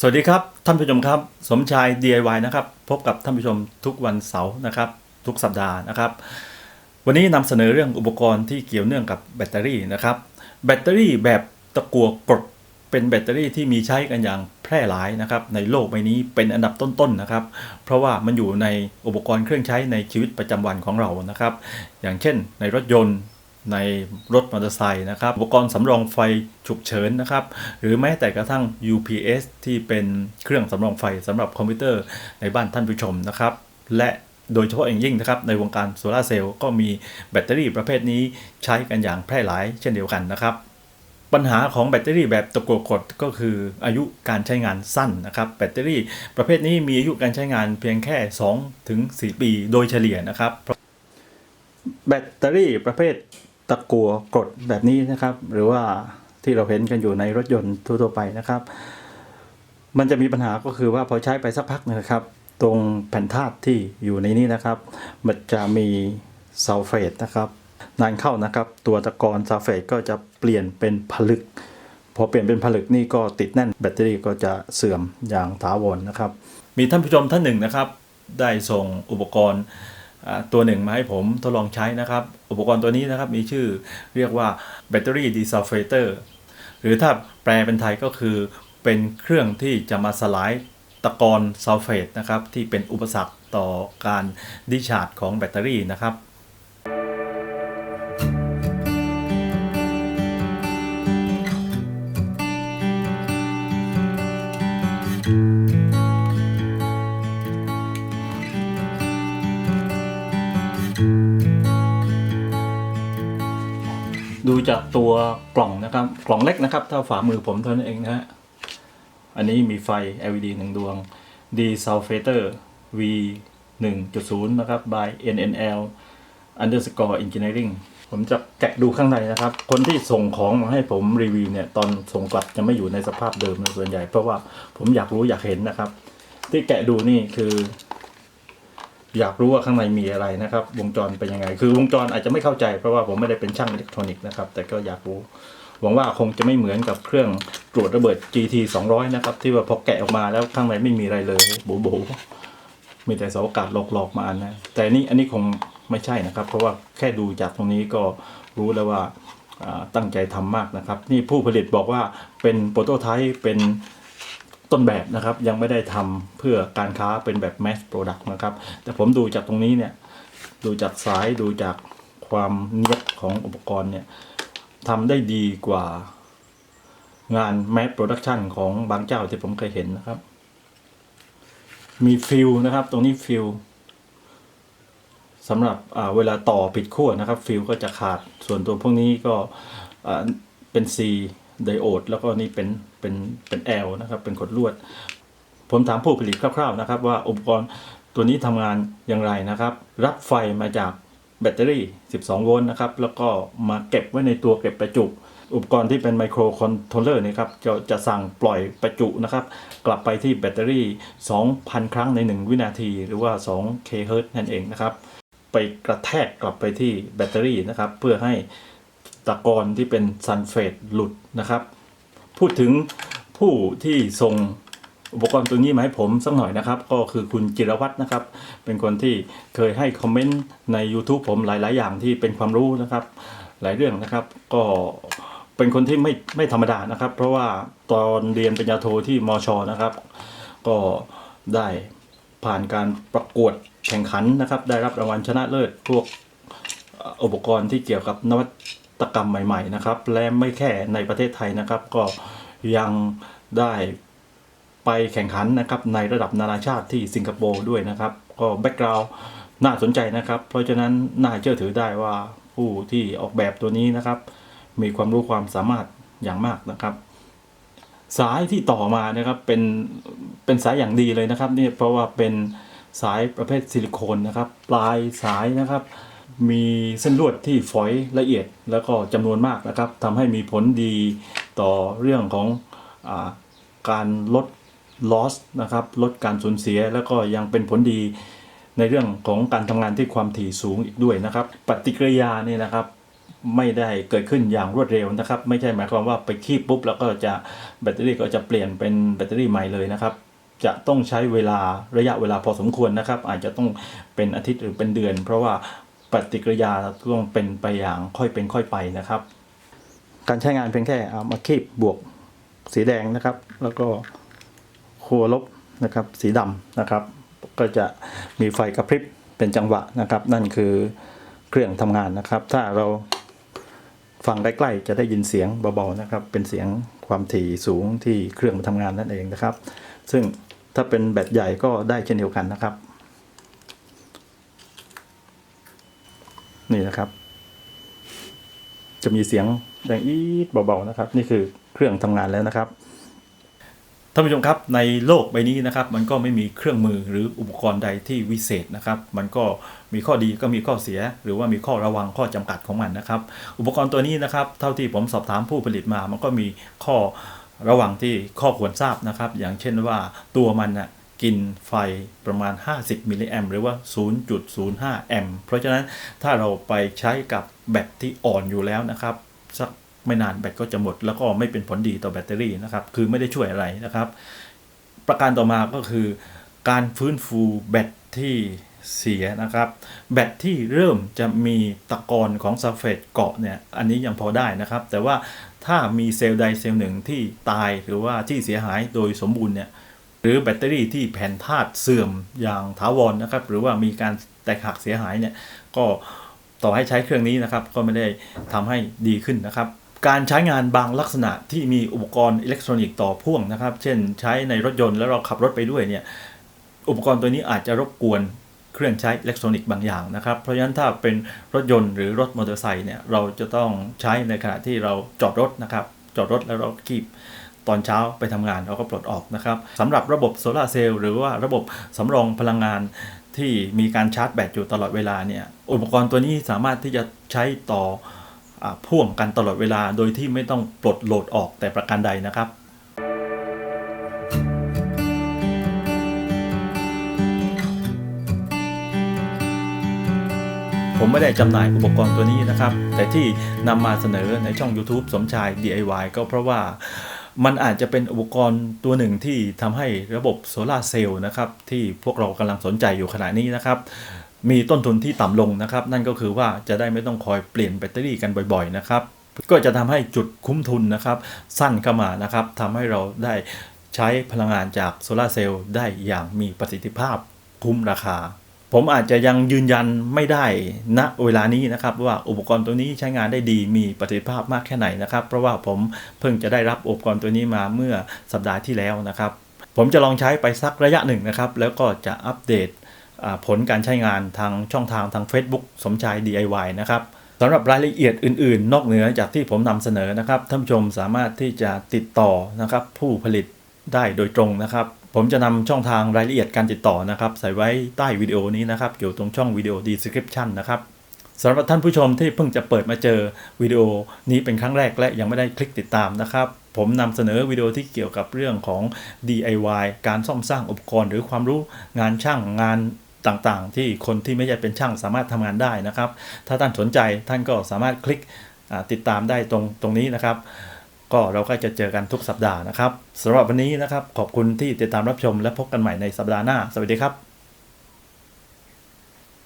สวัสดีครับท่านผู้ชมครับ สมชาย DIY นะครับพบกับท่านผู้ชมทุกวันเสาร์นะครับ ทุกสัปดาห์นะครับ วันนี้นำเสนอเรื่องอุปกรณ์ที่เกี่ยวเนื่องกับแบตเตอรี่นะครับ แบตเตอรี่แบบตะกัวกรดเป็นแบตเตอรี่ที่มีใช้กันอย่างแพร่หลายนะครับ ในโลกใบนี้เป็นอันดับต้นๆนะครับ เพราะว่ามันอยู่ในอุปกรณ์เครื่องใช้ในชีวิตประจำวันของเรานะครับ อย่างเช่น ในรถยนต์ ในรถมอเตอร์ไซค์นะครับ อุปกรณ์สำรองไฟฉุกเฉินนะครับ หรือแม้แต่กระทั่ง UPS ที่เป็นเครื่องสำรองไฟสำหรับคอมพิวเตอร์ในบ้านท่านผู้ชมนะครับ และโดยเฉพาะอย่างยิ่งนะครับ ในวงการโซลาเซลล์ก็มีแบตเตอรี่ประเภทนี้ใช้กันอย่างแพร่หลายเช่นเดียวกันนะครับปัญหาของแบตเตอรี่แบบตะกั่วกดก็คืออายุการใช้งานสั้นนะครับ แบตเตอรี่ประเภทนี้มีอายุการใช้งานเพียงแค่2ถึง4ปีโดยเฉลี่ยนะครับ แบตเตอรี่ประเภท ตะกัวกรดแบบนี้นะครับ หรือว่าที่เราเห็นกันอยู่ในรถยนต์ทั่วไปนะครับ มันจะมีปัญหาก็คือว่าพอใช้ไปสักพักนะครับ ตรงแผ่นธาตุที่อยู่ในนี้นะครับ มันจะมีซัลเฟตนะครับนานเข้านะครับ ตัวตะกอนซัลเฟตก็จะเปลี่ยนเป็นผลึก พอเปลี่ยนเป็นผลึกนี่ก็ติดแน่นแบตเตอรี่ก็จะเสื่อมอย่างถาวรนะครับ มีท่านผู้ชมท่านหนึ่งนะครับ ได้ส่งอุปกรณ์ ตัวหนึ่งมาให้ผมทดลองใช้นะครับ อุปกรณ์ตัวนี้นะครับมีชื่อเรียกว่าแบตเตอรี่ดีซัลเฟเตอร์หรือถ้าแปลเป็นไทยก็คือเป็นเครื่องที่จะมาสลายตะกอนซัลเฟตนะครับที่เป็นอุปสรรคต่อการดิชาร์จของแบตเตอรี่นะครับ ดูจากตัวกล่องนะครับ กล่องเล็กนะครับเท่าฝ่ามือผมเท่านั้นเองนะฮะ อันนี้มีไฟ LED หนึ่งดวง D Sulfator V 1.0 นะครับ by NNL underscore engineering ผมจะแกะดูข้างในนะครับ คนที่ส่งของมาให้ผมรีวิวเนี่ย ตอนส่งกลับจะไม่อยู่ในสภาพเดิมนะส่วนใหญ่ เพราะว่าผมอยากรู้อยากเห็นนะครับ ที่แกะดูนี่คือ อยากรู้ว่าข้างในมีอะไรนะครับ วงจรเป็นยังไง คือวงจรอาจจะไม่เข้าใจเพราะว่าผมไม่ได้เป็นช่างอิเล็กทรอนิกส์นะครับ แต่ก็อยากรู้หวังว่าคงจะไม่เหมือนกับเครื่องตรวจระเบิด GT 200 นะครับ ที่ว่าพอแกะออกมาแล้วข้างในไม่มีอะไรเลยโบโบมีแต่เสาอากาศหลอกๆมาอันนะแต่นี่อันนี้คงไม่ใช่นะครับ เพราะว่าแค่ดูจากตรงนี้ก็รู้แล้วว่าตั้งใจทำมากนะครับ นี่ผู้ผลิตบอกว่าเป็นโปรโตไทป์เป็น ต้นแบบนะครับยังไม่ได้ทำเพื่อการค้าเป็นแบบ mass product นะครับ แต่ผมดูจากตรงนี้เนี่ย ดูจากสายดูจากความเนียบของอุปกรณ์เนี่ยทำได้ดีกว่างาน mass production ของบางเจ้าที่ผมเคยเห็นนะครับ มีฟิลนะครับ ตรงนี้ฟิลสำหรับเวลาต่อผิดขั้วนะครับ ฟิลก็จะขาดส่วนตัวพวกนี้ก็เป็น C ไดโอด แล้วก็นี่เป็นเป็นเป็น L นะครับ เป็นขดลวด ผมถามผู้ผลิตคร่าวๆนะครับ ว่าอุปกรณ์ตัวนี้ทำงานอย่างไรนะครับ รับไฟมาจากแบตเตอรี่ 12 โวลต์นะครับ แล้วก็มาเก็บไว้ในตัวเก็บประจุ อุปกรณ์ที่เป็นไมโครคอนโทรลเลอร์นี่ครับจะจะสั่งปล่อยประจุนะครับ กลับไปที่แบตเตอรี่ 2,000 ครั้งใน 1 วินาที หรือว่า2 k h z นั่นเองนะครับ ไปกระแทกกลับไปที่แบตเตอรี่นะครับ เพื่อให้ ตะกอนที่เป็นซัลเฟตหลุดนะครับ พูดถึงผู้ที่ส่งอุปกรณ์ตัวนี้มาให้ผมสักหน่อยนะครับ ก็คือคุณจิรวัตรนะครับ เป็นคนที่เคยให้คอมเมนต์ใน YouTube ผมหลาย ๆ อย่างที่เป็นความรู้นะครับ หลายเรื่องนะครับ ก็เป็นคนที่ไม่ไม่ธรรมดานะครับ เพราะว่าตอนเรียนปริญญาโทที่มชนะครับ ก็ได้ผ่านการประกวดแข่งขันนะครับ ได้รับรางวัลชนะเลิศพวกอุปกรณ์ที่เกี่ยวกับนวัต กรรมใหม่ ๆ นะครับ และไม่แค่ในประเทศไทยนะครับ ก็ยังได้ไปแข่งขันนะครับในระดับนานาชาติที่สิงคโปร์ด้วยนะครับ ก็แบ็กกราวด์น่าสนใจนะครับ เพราะฉะนั้นน่าเชื่อถือได้ว่าผู้ที่ออกแบบตัวนี้นะครับ มีความรู้ความสามารถอย่างมากนะครับ สายที่ต่อมานะครับเป็นเป็นสายอย่างดีเลยนะครับนี่เพราะว่าเป็นสายประเภทซิลิโคนนะครับ ปลายสายนะครับ มีเส้นลวดที่ฝอยละเอียดแล้วก็จำนวนมากนะครับทำให้มีผลดีต่อเรื่องของอการลด loss นะครับลดการสูญเสียแล้วก็ยังเป็นผลดีในเรื่องของการทำงานที่ความถี่สูงอีกด้วยนะครับ ปฏิกิริยาเนี่ยนะครับไม่ได้เกิดขึ้นอย่างรวดเร็วนะครับ ไม่ใช่หมายความว่าไปคีบปุ๊บ แล้วก็จะแบตเตอรี่ก็จะเปลี่ยนเป็นแบตเตอรี่ใหม่เลยนะครับ จะต้องใช้เวลาระยะเวลาพอสมควรนะครับ อาจจะต้องเป็นอาทิตย์หรือเป็นเดือน เพราะว่า ปฏิกิริยาต้องเป็นไปอย่างค่อยเป็นค่อยไปนะครับ การใช้งานเพียงแค่เอามาคีบบวกสีแดงนะครับ แล้วก็คัวลบนะครับสีดำนะครับ ก็จะมีไฟกระพริบเป็นจังหวะนะครับ นั่นคือเครื่องทำงานนะครับ ถ้าเราฟังใกล้ๆจะได้ยินเสียงเบาๆนะครับ เป็นเสียงความถี่สูงที่เครื่องมันทำงานนั่นเองนะครับ ซึ่งถ้าเป็นแบตใหญ่ก็ได้เช่นเดียวกันนะครับ นี่นะครับ จะมีเสียงดังอีดเบาๆนะครับ นี่คือเครื่องทำงานแล้วนะครับท่านผู้ชมครับในโลกใบนี้นะครับ มันก็ไม่มีเครื่องมือหรืออุปกรณ์ใดที่วิเศษนะครับ มันก็มีข้อดีก็มีข้อเสีย หรือว่ามีข้อระวังข้อจำกัดของมันนะครับ อุปกรณ์ตัวนี้นะครับ เท่าที่ผมสอบถามผู้ผลิตมา มันก็มีข้อระวังที่ข้อควรทราบนะครับ อย่างเช่นว่าตัวมันน่ะ กินไฟประมาณ 50 มิลลิแอมหรือว่า 0.05 แอมเพราะฉะนั้นถ้าเราไปใช้กับแบตที่อ่อนอยู่แล้วนะครับสักไม่นานแบตก็จะหมด แล้วก็ไม่เป็นผลดีต่อแบตเตอรี่นะครับ คือไม่ได้ช่วยอะไรนะครับ ประการต่อมาก็คือการฟื้นฟูแบตที่เสียนะครับ แบตที่เริ่มจะมีตะกอนของซัลเฟตเกาะเนี่ยอันนี้ยังพอได้นะครับ แต่ว่าถ้ามีเซลล์ใดเซลล์หนึ่งที่ตายหรือว่าที่เสียหายโดยสมบูรณ์เนี่ย หรือแบตเตอรี่ที่แผ่นธาตุเสื่อมอย่างถาวรนะครับ หรือว่ามีการแตกหักเสียหายเนี่ยก็ต่อให้ใช้เครื่องนี้นะครับ ก็ไม่ได้ทำให้ดีขึ้นนะครับ การใช้งานบางลักษณะที่มีอุปกรณ์อิเล็กทรอนิกส์ต่อพ่วงนะครับ เช่น ใช้ในรถยนต์แล้วเราขับรถไปด้วยเนี่ยอุปกรณ์ตัวนี้อาจจะรบกวนเครื่องใช้อิเล็กทรอนิกส์บางอย่างนะครับ เพราะฉะนั้นถ้าเป็นรถยนต์หรือรถมอเตอร์ไซค์เนี่ยเราจะต้องใช้ในขณะที่เราจอดรถนะครับ จอดรถแล้วเราคีบ ตอนเช้าไปทำงานเราก็ปลดออกนะครับสำหรับระบบโซลาเซลล์หรือว่าระบบสำรองพลังงานที่มีการชาร์จแบตอยู่ตลอดเวลาเนี่ยอุปกรณ์ตัวนี้สามารถที่จะใช้ต่ออพ่วงกันตลอดเวลาโดยที่ไม่ต้องปลดโหลดออกแต่ประการใดนะครับผมไม่ได้จำหน่ายอุปกรณ์ตัวนี้นะครับ แต่ที่นำมาเสนอในช่อง YouTube สมชาย DIY ก็เพราะว่า มันอาจจะเป็นอุปกรณ์ตัวหนึ่งที่ทำให้ระบบโซลาเซลล์นะครับที่พวกเรากำลังสนใจอยู่ขณะนี้นะครับ มีต้นทุนที่ต่ำลงนะครับ นั่นก็คือว่าจะได้ไม่ต้องคอยเปลี่ยนแบตเตอรี่กันบ่อยๆนะครับ ก็จะทำให้จุดคุ้มทุนนะครับ สั้นเข้ามานะครับทำให้เราได้ใช้พลังงานจากโซลาเซลล์ได้อย่างมีประสิทธิภาพคุ้มราคา ผมอาจจะยังยืนยันไม่ได้ณเวลานี้นะครับว่าอุปกรณ์ตัวนี้ใช้งานได้ดีมีประสิทธิภาพมากแค่ไหนนะครับ เพราะว่าผมเพิ่งจะได้รับอุปกรณ์ตัวนี้มาเมื่อสัปดาห์ที่แล้วนะครับ ผมจะลองใช้ไปสักระยะหนึ่งนะครับ แล้วก็จะอัปเดตผลการใช้งานทางช่องทางทาง Facebook สมชาย DIY นะครับสำหรับรายละเอียดอื่นๆ นอกเหนือจากที่ผมนำเสนอนะครับท่านผู้ชมสามารถที่จะติดต่อนะครับผู้ผลิตได้โดยตรงนะครับ ผมจะนำช่องทางรายละเอียดการติดต่อนะครับ ใส่ไว้ใต้วิดีโอนี้นะครับ อยู่ตรงช่องวิดีโอ description นะครับสำหรับท่านผู้ชมที่เพิ่งจะเปิดมาเจอวิดีโอนี้เป็นครั้งแรกและยังไม่ได้คลิกติดตามนะครับ ผมนำเสนอวิดีโอที่เกี่ยวกับเรื่องของ DIY การซ่อมสร้างอุปกรณ์ หรือความรู้งานช่างงานต่างๆ ที่คนที่ไม่ใช่เป็นช่างสามารถทำงานได้นะครับ ถ้าท่านสนใจท่านก็สามารถคลิกติดตามได้ตรงตรงนี้นะครับ ก็เราก็จะเจอกันทุกสัปดาห์นะครับสำหรับวันนี้นะครับ ขอบคุณที่ติดตามรับชมและพบกันใหม่ในสัปดาห์หน้า สวัสดีครับ